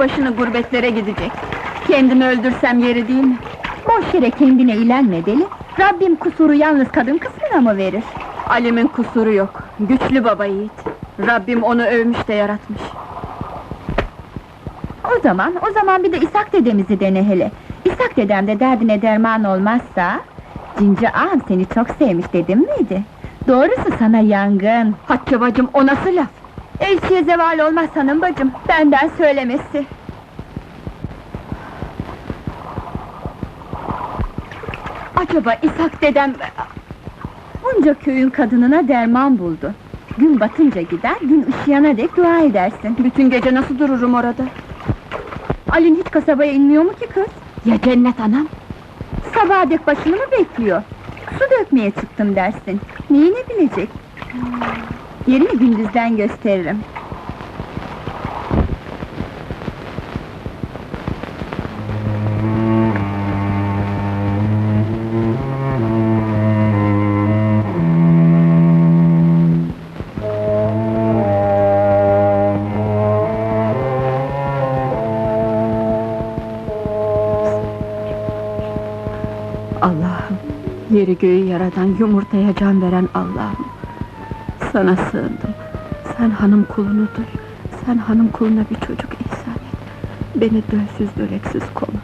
başını gurbetlere gidecek. Kendimi öldürsem yeri değil mi? Boş yere kendine ilenme deli. Rabbim kusuru yalnız kadın kısmına mı verir? Ali'min kusuru yok. Güçlü baba yiğit. Rabbim onu övmüş de yaratmış. O zaman, o zaman bir de İshak dedemizi dene hele. İshak dedem de derdine derman olmazsa... Cinci ağam seni çok sevmiş dedim miydi? Doğrusu sana yangın. Hatice bacım o nasıl laf? Elçiye zeval olmaz hanım bacım, benden söylemesi. Acaba İshak dedem... Bunca köyün kadınına derman buldu. Gün batınca gider, gün ışıyana dek dua edersin. Bütün gece nasıl dururum orada? Alin hiç kasabaya inmiyor mu ki kız? Ya cennet anam? Sabaha dek başını mı bekliyor? Su dökmeye çıktım dersin. Neyini bilecek? Yerini gündüzden gösteririm. Allah'ım, yeri göğü yaratan, yumurtaya can veren Allah'ım. Sana sığındım. Sen hanım kulunu duy. Sen hanım kuluna bir çocuk ihsan et. Beni dölsüz döleksiz koma.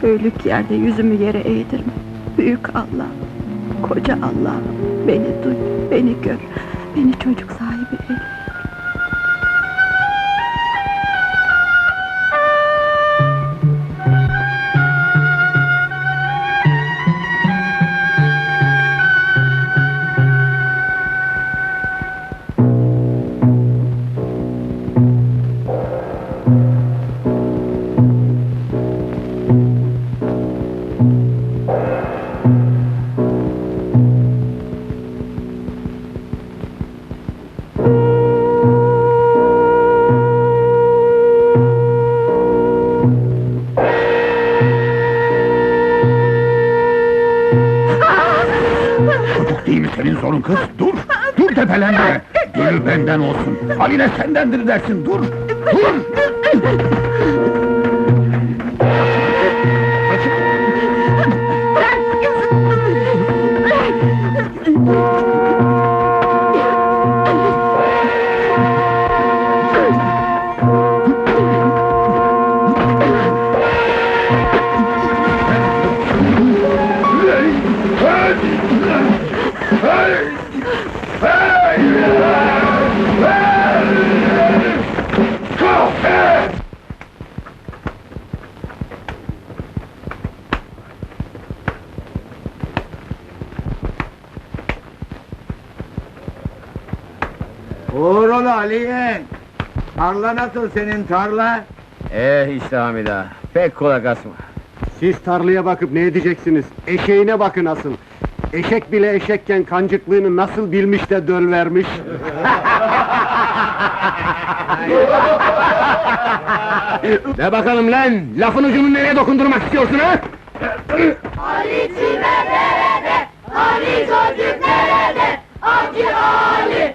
Köylük yerde yüzümü yere eğdirme. Büyük Allah'ım, koca Allah'ım. Beni duy, beni gör. Beni çocuk sahibi eyle. Çocuk değil mi senin sorun kız? Dur! Dur tepelenme! Gönül benden olsun! Haline sendendir dersin, dur! Dur! Uğurlu Aliyen! Tarla nasıl senin tarla? Eh işte Hamida, pek kulak asma. Siz tarlaya bakıp ne edeceksiniz? Eşeğine bakın asıl. Eşek bile eşekken kancıklığını nasıl bilmiş de döl vermiş. De bakalım lan, lafın ucunu nereye dokundurmak istiyorsun ha? Ali'ciler nerede? Ali çocuk nerede? Avcı Ali,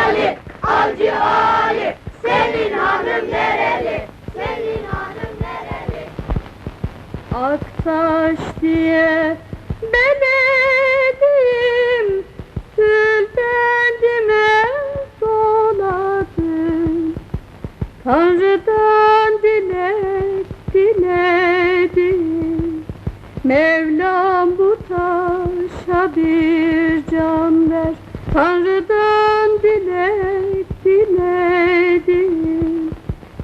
Tanrı'dan dilek diledim Mevlam bu taşa bir can ver. Tanrı'dan dilek diledim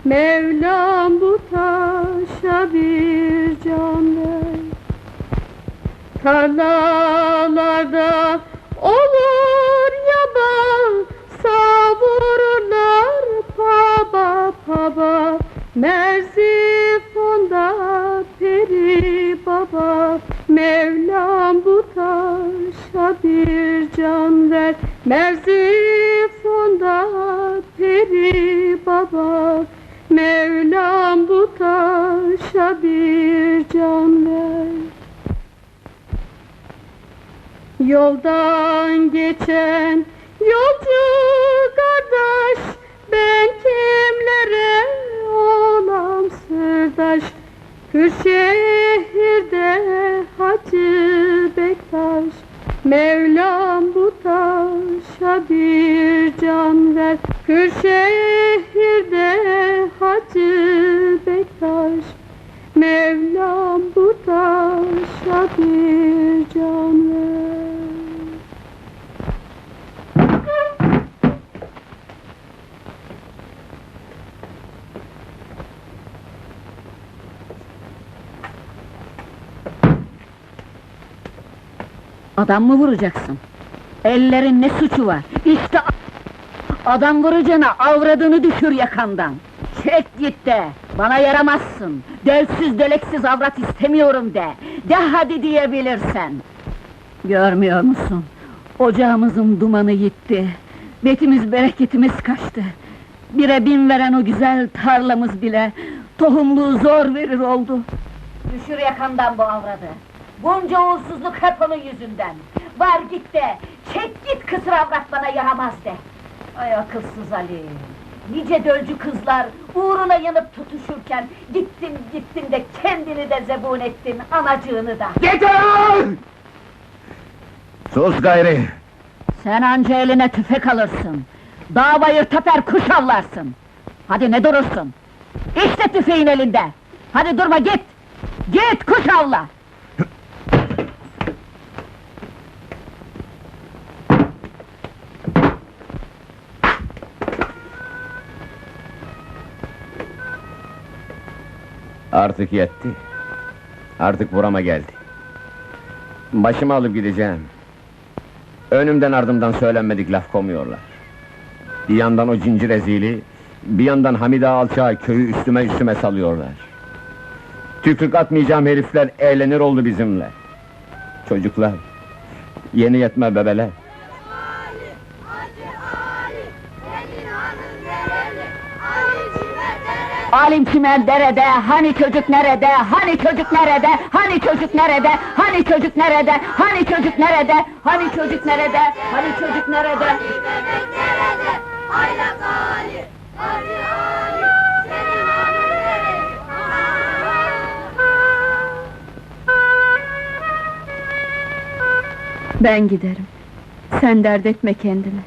Mevlam bu taşa bir can ver. Tarlalarda Merzifon'da peri baba Mevlam bu taş bir can ver. Merzifon'da peri baba Mevlam bu taşa bir can ver. Yoldan geçen yolcu kardeş Ben kimlere Kırşehir'de Hacı Bektaş Mevlam bu taşa bir can ver. Kırşehir'de Hacı Bektaş Mevlam bu taşa bir can ver Adam mı vuracaksın? Ellerin ne suçu var? İşte adam vuracağına avradını düşür yakandan. Çek git de, bana yaramazsın. Delsiz deleksiz avrat istemiyorum de. De hadi diyebilirsen. Görmüyor musun? Ocağımızın dumanı gitti. Betimiz bereketimiz kaçtı. Bire bin veren o güzel tarlamız bile tohumluğu zor verir oldu. Düşür yakandan bu avradı. Bunca uğursuzluk hep onun yüzünden. Var git de, çek git kısır avrat bana yaramaz de. Ay akılsız Ali! Nice dölcü kızlar uğruna yanıp tutuşurken gittin gittin de kendini de zebun ettin, anacığını da. Yeter! Sus gayri! Sen anca eline tüfek alırsın. Dağ bayır teper kuş avlarsın. Hadi ne durursun? İşte tüfeğin elinde. Hadi durma git. Git kuş avla. Artık yetti. Artık burama geldi. Başımı alıp gideceğim. Önümden ardımdan söylenmedik laf komuyorlar. Bir yandan o cinci rezili, bir yandan Hamide Alçağı köyü üstüme üstüme salıyorlar. Tükrük atmayacağım herifler eğlenir oldu bizimle. Çocuklar, yeni yetme bebeler. Alim çimen derede, hani çocuk nerede, hani çocuk nerede, hani çocuk nerede, hani çocuk nerede, hani çocuk nerede, hani çocuk nerede, hani çocuk nerede? Ali bebek nerede? Aylak Ali, Hacı Ali, senin hanım nereli? Ben giderim. Sen dert etme kendini.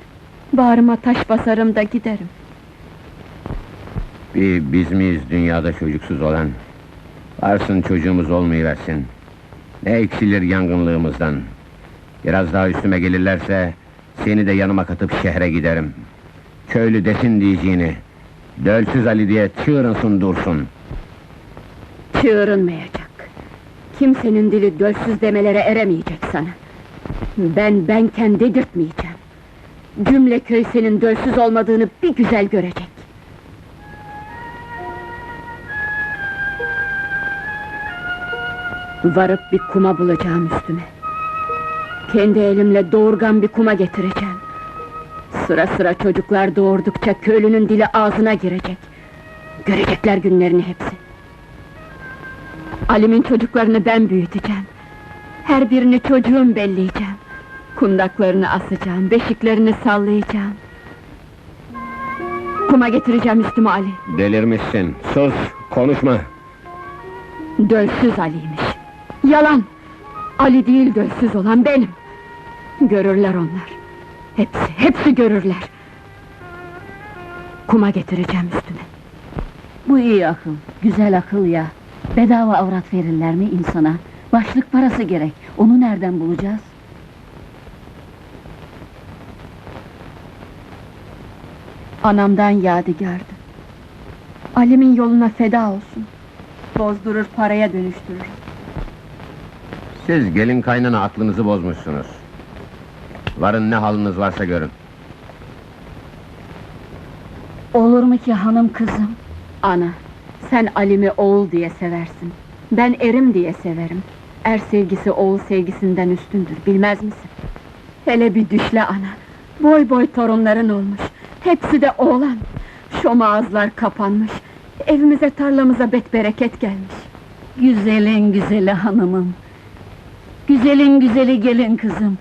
Bağrıma taş basarım da giderim. Bir biz miyiz dünyada çocuksuz olan? Varsın çocuğumuz olmayıversin. Ne eksilir yangınlığımızdan. Biraz daha üstüme gelirlerse... ...seni de yanıma katıp şehre giderim. Köylü desin diyeceğini. Dölsüz Ali diye çığırınsın dursun. Çığırınmayacak. Kimsenin dili dölsüz demelere eremeyecek sana. Ben benken dedirtmeyeceğim. Cümle köy senin dölsüz olmadığını bir güzel görecek. Varıp bir kuma bulacağım üstüme. Kendi elimle doğurgan bir kuma getireceğim. Sıra sıra çocuklar doğurdukça köylünün dili ağzına girecek. Görecekler günlerini hepsi. Alim'in çocuklarını ben büyüteceğim. Her birini çocuğum belleyeceğim. Kundaklarını asacağım, beşiklerini sallayacağım. Kuma getireceğim üstüme Ali. Delirmişsin. Sus, konuşma. Dölsüz Ali'ymiş. Yalan! Ali değil dölsüz olan benim. Görürler onlar. Hepsi, hepsi görürler. Kuma getireceğim üstüne. Bu iyi akıl, güzel akıl ya. Bedava avrat verirler mi insana? Başlık parası gerek, onu nereden bulacağız? Anamdan yadigardı. Ali'min yoluna feda olsun. Bozdurur, paraya dönüştürür. Siz gelin kaynana aklınızı bozmuşsunuz. Varın ne haliniz varsa görün. Olur mu ki hanım kızım? Ana, sen Alim'i oğul diye seversin. Ben erim diye severim. Er sevgisi oğul sevgisinden üstündür, bilmez misin? Hele bir düşle ana. Boy boy torunların olmuş. Hepsi de oğlan. Şom ağızlar kapanmış. Evimize tarlamıza bet bereket gelmiş. Güzelin güzeli hanımım. Güzelin güzeli gelin kızım.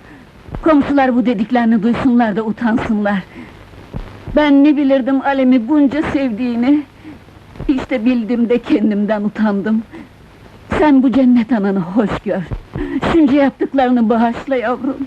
Komşular bu dediklerini duysunlar da utansınlar. Ben ne bilirdim Alem'i bunca sevdiğini. İşte bildim de kendimden utandım. Sen bu cennet ananı hoş gör. Şunca yaptıklarını bağışla yavrum.